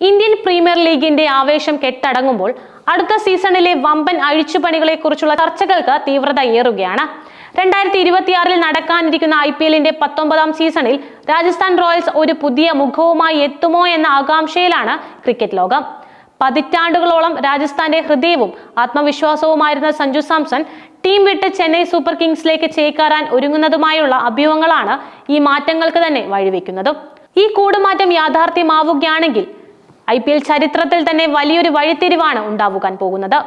Indian premier ലീഗിന്റെ ആവേശം കെട്ടടങ്ങുമ്പോൾ അടുത്ത സീസണിലെ വമ്പൻ അഴിച്ചുപണികളെ കുറിച്ചുള്ള ചർച്ചകൾക്ക് തീവ്രത ഏറുകയാണ്. രണ്ടായിരത്തി ഇരുപത്തിയാറിൽ നടക്കാനിരിക്കുന്ന ഐ പി എല്ലിന്റെ പത്തൊമ്പതാം സീസണിൽ രാജസ്ഥാൻ റോയൽസ് ഒരു പുതിയ മുഖവുമായി എത്തുമോ എന്ന ആകാംക്ഷയിലാണ് ക്രിക്കറ്റ് ലോകം. പതിറ്റാണ്ടുകളോളം രാജസ്ഥാന്റെ ഹൃദയവും ആത്മവിശ്വാസവുമായിരുന്ന സഞ്ജു സാംസൺ ടീം വിട്ട് ചെന്നൈ സൂപ്പർ കിങ്സിലേക്ക് ചേക്കാറാൻ ഒരുങ്ങുന്നതുമായുള്ള അഭ്യൂഹങ്ങളാണ് ഈ മാറ്റങ്ങൾക്ക് തന്നെ വഴിവെക്കുന്നതും. ഈ കൂടുമാറ്റം യാഥാർത്ഥ്യമാവുകയാണെങ്കിൽ ഐ പി എൽ ചരിത്രത്തിൽ തന്നെ വലിയൊരു വഴിത്തിരിവാണ് ഉണ്ടാവുകാൻ പോകുന്നത്.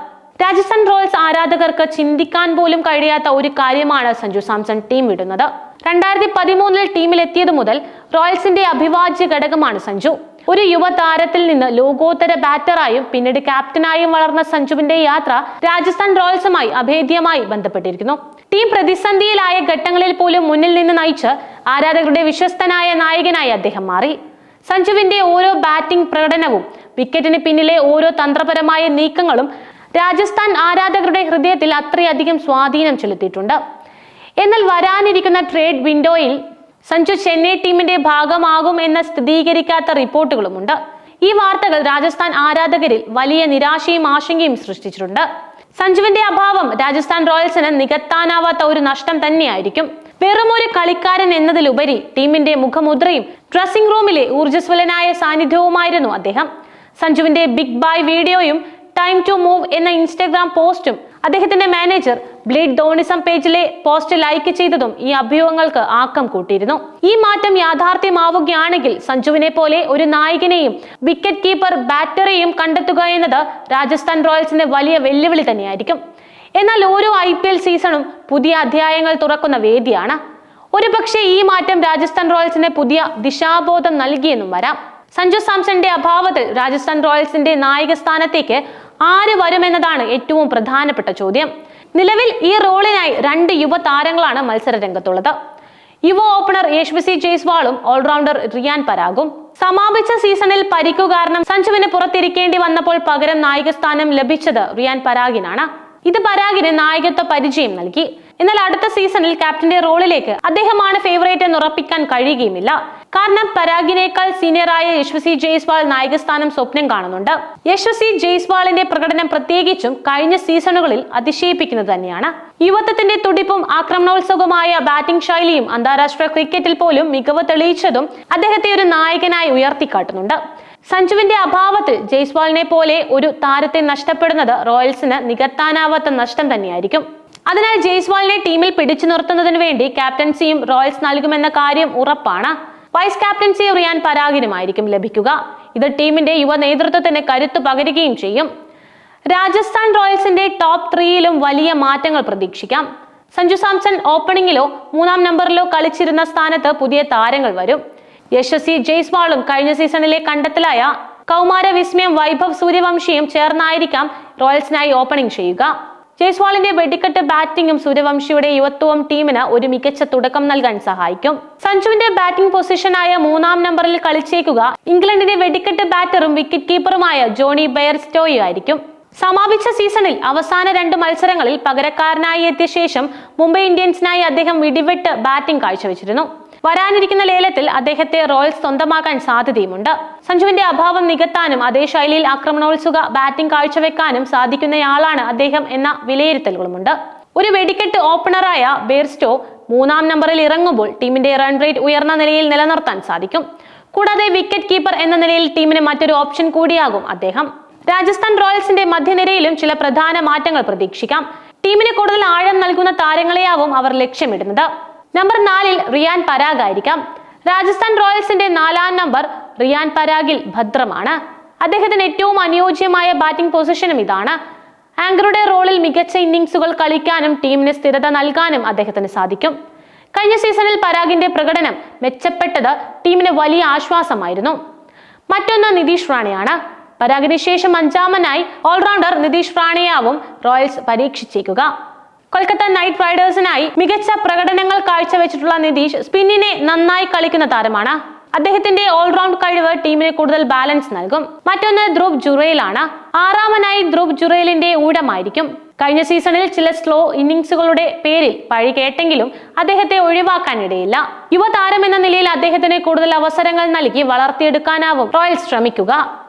രാജസ്ഥാൻ റോയൽസ് ആരാധകർക്ക് ചിന്തിക്കാൻ പോലും കഴിയാത്ത ഒരു കാര്യമാണ് സഞ്ജു സാംസൺ ടീം വിടുന്നത് രണ്ടായിരത്തി പതിമൂന്നിൽ ടീമിൽ എത്തിയതു മുതൽ റോയൽസിന്റെ അഭിവാജ്യ ഘടകമാണ് സഞ്ജു. ഒരു യുവതാരത്തിൽ നിന്ന് ലോകോത്തര ബാറ്ററായും പിന്നീട് ക്യാപ്റ്റനായും വളർന്ന സഞ്ജുവിന്റെ യാത്ര രാജസ്ഥാൻ റോയൽസുമായി അഭേദ്യമായി ബന്ധപ്പെട്ടിരിക്കുന്നു. ടീം പ്രതിസന്ധിയിലായ ഘട്ടങ്ങളിൽ പോലും മുന്നിൽ നിന്ന് നയിച്ച് ആരാധകരുടെ വിശ്വസ്തനായ നായകനായി അദ്ദേഹം മാറി. സഞ്ജുവിന്റെ ഓരോ ബാറ്റിംഗ് പ്രകടനവും വിക്കറ്റിന് പിന്നിലെ ഓരോ തന്ത്രപരമായ നീക്കങ്ങളും രാജസ്ഥാൻ ആരാധകരുടെ ഹൃദയത്തിൽ അത്രയധികം സ്വാധീനം ചെലുത്തിയിട്ടുണ്ട്. എന്നാൽ വരാനിരിക്കുന്ന ട്രേഡ് വിൻഡോയിൽ സഞ്ജു ചെന്നൈ ടീമിന്റെ ഭാഗമാകും എന്ന സ്ഥിരീകരിക്കാത്ത റിപ്പോർട്ടുകളുമുണ്ട്. ഈ വാർത്തകൾ രാജസ്ഥാൻ ആരാധകരിൽ വലിയ നിരാശയും ആശങ്കയും സൃഷ്ടിച്ചിട്ടുണ്ട്. സഞ്ജുവിന്റെ അഭാവം രാജസ്ഥാൻ റോയൽസിന് നികത്താനാവാത്ത ഒരു നഷ്ടം തന്നെയായിരിക്കും. വെറുമൊരു കളിക്കാരൻ എന്നതിലുപരി ടീമിന്റെ മുഖമുദ്രയും ഡ്രസ്സിംഗ് റൂമിലെ ഊർജസ്വലനായ സാന്നിധ്യവുമായിരുന്നു അദ്ദേഹം. സഞ്ജുവിന്റെ ബിഗ് ബായ് വീഡിയോയും ടൈം ടു മൂവ് എന്ന ഇൻസ്റ്റഗ്രാം പോസ്റ്റും അദ്ദേഹത്തിന്റെ മാനേജർ ബ്ലീഡ് ധോണിസം പേജിലെ പോസ്റ്റ് ലൈക്ക് ചെയ്തതും ഈ അഭ്യൂഹങ്ങൾക്ക് ആക്കം കൂട്ടിയിരുന്നു. ഈ മാറ്റം യാഥാർത്ഥ്യമാവുകയാണെങ്കിൽ സഞ്ജുവിനെ പോലെ ഒരു നായകനെയും വിക്കറ്റ് കീപ്പർ ബാറ്ററെയും കണ്ടെത്തുക എന്നത് രാജസ്ഥാൻ റോയൽസിന്റെ വലിയ വെല്ലുവിളി തന്നെയായിരിക്കും. എന്നാൽ ഓരോ ഐ പി എൽ സീസണും പുതിയ അധ്യായങ്ങൾ തുറക്കുന്ന വേദിയാണ്. ഒരു പക്ഷേ ഈ മാറ്റം രാജസ്ഥാൻ റോയൽസിന് പുതിയ ദിശാബോധം നൽകിയെന്നും വരാം. സഞ്ജു സാംസന്റെ അഭാവത്തിൽ രാജസ്ഥാൻ റോയൽസിന്റെ നായക സ്ഥാനത്തേക്ക് ആര് വരുമെന്നതാണ് ഏറ്റവും പ്രധാനപ്പെട്ട ചോദ്യം. നിലവിൽ ഈ റോളിനായി രണ്ട് യുവ താരങ്ങളാണ് മത്സര രംഗത്തുള്ളത്. യുവ ഓപ്പണർ യേശ്വസി ജയ്സ്വാളും ഓൾറൗണ്ടർ റിയാൻ പരാഗും. സമാപിച്ച സീസണിൽ പരിക്കു കാരണം സഞ്ജുവിന് പുറത്തിരിക്കേണ്ടി വന്നപ്പോൾ പകരം നായിക സ്ഥാനം ലഭിച്ചത് റിയാൻ പരാഗിനാണ്. ഇത് പരാഗിന് നായകത്വ പരിചയം നൽകി. എന്നാൽ അടുത്ത സീസണിൽ ക്യാപ്റ്റന്റെ റോളിലേക്ക് അദ്ദേഹമാണ് ഫേവറേറ്റ് എന്ന് ഉറപ്പിക്കാൻ കഴിയുകയുമില്ല. കാരണം പരാഗിനേക്കാൾ സീനിയറായ യശ്വസി ജയ്സ്വാൾ നായകസ്ഥാനം സ്വപ്നം കാണുന്നുണ്ട്. യശ്വസി ജയ്സ്വാളിന്റെ പ്രകടനം പ്രത്യേകിച്ചും കഴിഞ്ഞ സീസണുകളിൽ അതിശയിപ്പിക്കുന്നത് തന്നെയാണ്. യുവത്വത്തിന്റെ തുടിപ്പും ആക്രമണോത്സുകമായ ബാറ്റിംഗ് ശൈലിയും അന്താരാഷ്ട്ര ക്രിക്കറ്റിൽ പോലും മികവ് തെളിയിച്ചതും അദ്ദേഹത്തെ ഒരു നായകനായി ഉയർത്തിക്കാട്ടുന്നുണ്ട്. സഞ്ജുവിന്റെ അഭാവത്തിൽ ജയ്സ്വാളിനെ പോലെ ഒരു താരത്തെ നഷ്ടപ്പെടുന്നത് റോയൽസിന് നികത്താനാവാത്ത നഷ്ടം തന്നെയായിരിക്കും. അതിനാൽ ജയ്സ്വാളിനെ ടീമിൽ പിടിച്ചു നിർത്തുന്നതിന് വേണ്ടി ക്യാപ്റ്റൻസിയും റോയൽസ് നൽകുമെന്ന കാര്യം ഉറപ്പാണ്. വൈസ് ക്യാപ്റ്റൻസി റിയാൻ പരാഗിനുമായിരിക്കും ലഭിക്കുക. ഇത് ടീമിന്റെ യുവ നേതൃത്വത്തിന് കരുത്തു പകരുകയും ചെയ്യും. രാജസ്ഥാൻ റോയൽസിന്റെ ടോപ്പ് ത്രീയിലും വലിയ മാറ്റങ്ങൾ പ്രതീക്ഷിക്കാം. സഞ്ജു സാംസൺ ഓപ്പണിംഗിലോ മൂന്നാം നമ്പറിലോ കളിച്ചിരുന്ന സ്ഥാനത്ത് പുതിയ താരങ്ങൾ വരും. യശസ്വി ജയ്സ്വാളും കഴിഞ്ഞ സീസണിലെ കണ്ടെത്തലായ കൗമാര വിസ്മയം വൈഭവ് സൂര്യവംശിയും ചേർന്നായിരിക്കാം റോയൽസിനായി ഓപ്പണിംഗ് ചെയ്യുക. ജയ്സ്വാളിന്റെ വെടിക്കെട്ട് ബാറ്റിംഗും സൂര്യവംശിയുടെ യുവത്വവും ടീമിന് ഒരു മികച്ച തുടക്കം നൽകാൻ സഹായിക്കും. സഞ്ജുവിന്റെ ബാറ്റിംഗ് പൊസിഷനായ മൂന്നാം നമ്പറിൽ കളിച്ചേക്കുക ഇംഗ്ലണ്ടിന്റെ വെടിക്കെട്ട് ബാറ്ററും വിക്കറ്റ് കീപ്പറുമായ ജോണി ബെയർസ്റ്റോയും ആയിരിക്കും. സമാപിച്ച സീസണിൽ അവസാന രണ്ട് മത്സരങ്ങളിൽ പകരക്കാരനായി എത്തിയ ശേഷം മുംബൈ ഇന്ത്യൻസിനായി അദ്ദേഹം വിടിവെട്ട് ബാറ്റിംഗ് കാഴ്ചവെച്ചിരുന്നു. വരാനിരിക്കുന്ന ലേലത്തിൽ അദ്ദേഹത്തെ റോയൽസ് സ്വന്തമാക്കാൻ സാധ്യതയുമുണ്ട്. സഞ്ജുവിന്റെ അഭാവം നികത്താനും അതേ ശൈലിയിൽ ആക്രമണോത്സുക ബാറ്റിംഗ് കാഴ്ചവെക്കാനും സാധിക്കുന്നയാളാണ് അദ്ദേഹം എന്ന വിലയിരുത്തലുകളുമുണ്ട്. ഒരു വെടിക്കെട്ട് ഓപ്പണറായ ബേർസ്റ്റോ മൂന്നാം നമ്പറിൽ ഇറങ്ങുമ്പോൾ ടീമിന്റെ റൺ റേറ്റ് ഉയർന്ന നിലയിൽ നിലനിർത്താൻ സാധിക്കും. കൂടാതെ വിക്കറ്റ് കീപ്പർ എന്ന നിലയിൽ ടീമിന് മറ്റൊരു ഓപ്ഷൻ കൂടിയാകും അദ്ദേഹം. രാജസ്ഥാൻ റോയൽസിന്റെ മധ്യനിരയിലും ചില പ്രധാന മാറ്റങ്ങൾ പ്രതീക്ഷിക്കാം. ടീമിന് കൂടുതൽ ആഴം നൽകുന്ന താരങ്ങളെയാവും അവർ ലക്ഷ്യമിടുന്നത്. നമ്പർ നാലിൽ റിയാൻ പരാഗ് ആയിരിക്കാം. രാജസ്ഥാൻ റോയൽസിന്റെ നാലാം നമ്പർ റിയാൻ പരാഗിൽ ഭദ്രമാണ്. അദ്ദേഹത്തിന് ഏറ്റവും അനുയോജ്യമായ ബാറ്റിംഗ് പൊസിഷനും ഇതാണ്. ആങ്കറുടെ റോളിൽ മികച്ച ഇന്നിംഗ്സുകൾ കളിക്കാനും ടീമിന് സ്ഥിരത നൽകാനും അദ്ദേഹത്തിന് സാധിക്കും. കഴിഞ്ഞ സീസണിൽ പരാഗിന്റെ പ്രകടനം മെച്ചപ്പെട്ടത് ടീമിന് വലിയ ആശ്വാസമായിരുന്നു. മറ്റൊന്ന് നിതീഷ് റാണയാണ്. പരാഗിന് ശേഷം അഞ്ചാമനായി ഓൾറൗണ്ടർ നിതീഷ് റാണിയാവും റോയൽസ് പരീക്ഷിച്ചേക്കുക. കൊൽക്കത്ത നൈറ്റ് റൈഡേഴ്സിനായി മികച്ച പ്രകടനങ്ങൾ കാഴ്ചവെച്ചിട്ടുള്ള നിതീഷ് സ്പിന്നിനെ നന്നായി കളിക്കുന്ന താരമാണ്. അദ്ദേഹത്തിന്റെ ഓൾറൗണ്ട് കഴിവ് ടീമിന് കൂടുതൽ ബാലൻസ് നൽകും. മറ്റൊന്ന് ധ്രുവ് ജുറേലാണ്. ആറാമനായി ധ്രുവ് ജുറേലിന്റെ ഊഴമായിരിക്കും. കഴിഞ്ഞ സീസണിൽ ചില സ്ലോ ഇന്നിംഗ്സുകളുടെ പേരിൽ പഴി കേട്ടെങ്കിലും അദ്ദേഹത്തെ ഒഴിവാക്കാനിടയില്ല. യുവതാരം എന്ന നിലയിൽ അദ്ദേഹത്തിന് കൂടുതൽ അവസരങ്ങൾ നൽകി വളർത്തിയെടുക്കാനാവും റോയൽസ് ശ്രമിക്കുക.